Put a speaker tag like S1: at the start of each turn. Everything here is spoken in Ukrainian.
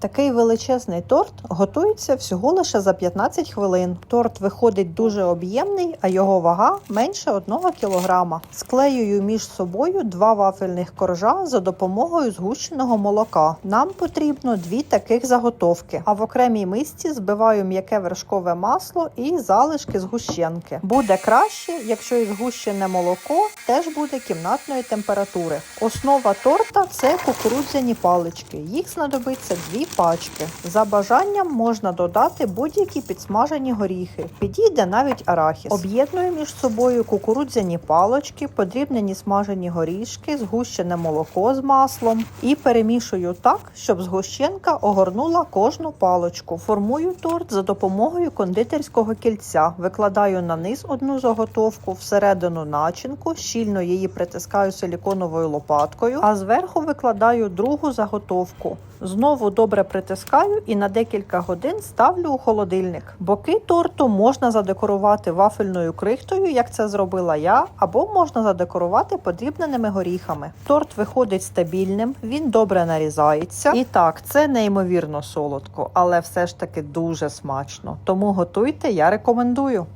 S1: Такий величезний торт готується всього лише за 15 хвилин. Торт виходить дуже об'ємний, а його вага менше 1 кг. Склеюю між собою два вафельних коржа за допомогою згущеного молока. Нам потрібно дві таких заготовки, а в окремій мисці збиваю м'яке вершкове масло і залишки згущенки. Буде краще, якщо і згущене молоко теж буде кімнатної температури. Основа торта це кукурудзяні палички. Їх знадобиться дві пачки. За бажанням можна додати будь-які підсмажені горіхи. Підійде навіть арахіс. Об'єдную між собою кукурудзяні палички, подрібнені смажені горішки, згущене молоко з маслом і перемішую так, щоб згущенка огорнула кожну паличку. Формую торт за допомогою кондитерського кільця. Викладаю на низ одну заготовку, всередину начинку, щільно її притискаю силіконовою лопаткою, а зверху викладаю другу заготовку. Знову добре притискаю і на декілька годин ставлю у холодильник. Боки торту можна задекорувати вафельною крихтою, як це зробила я, або можна задекорувати подрібненими горіхами. Торт виходить стабільним, він добре нарізається. І так, це неймовірно солодко, але все ж таки дуже смачно. Тому готуйте, я рекомендую.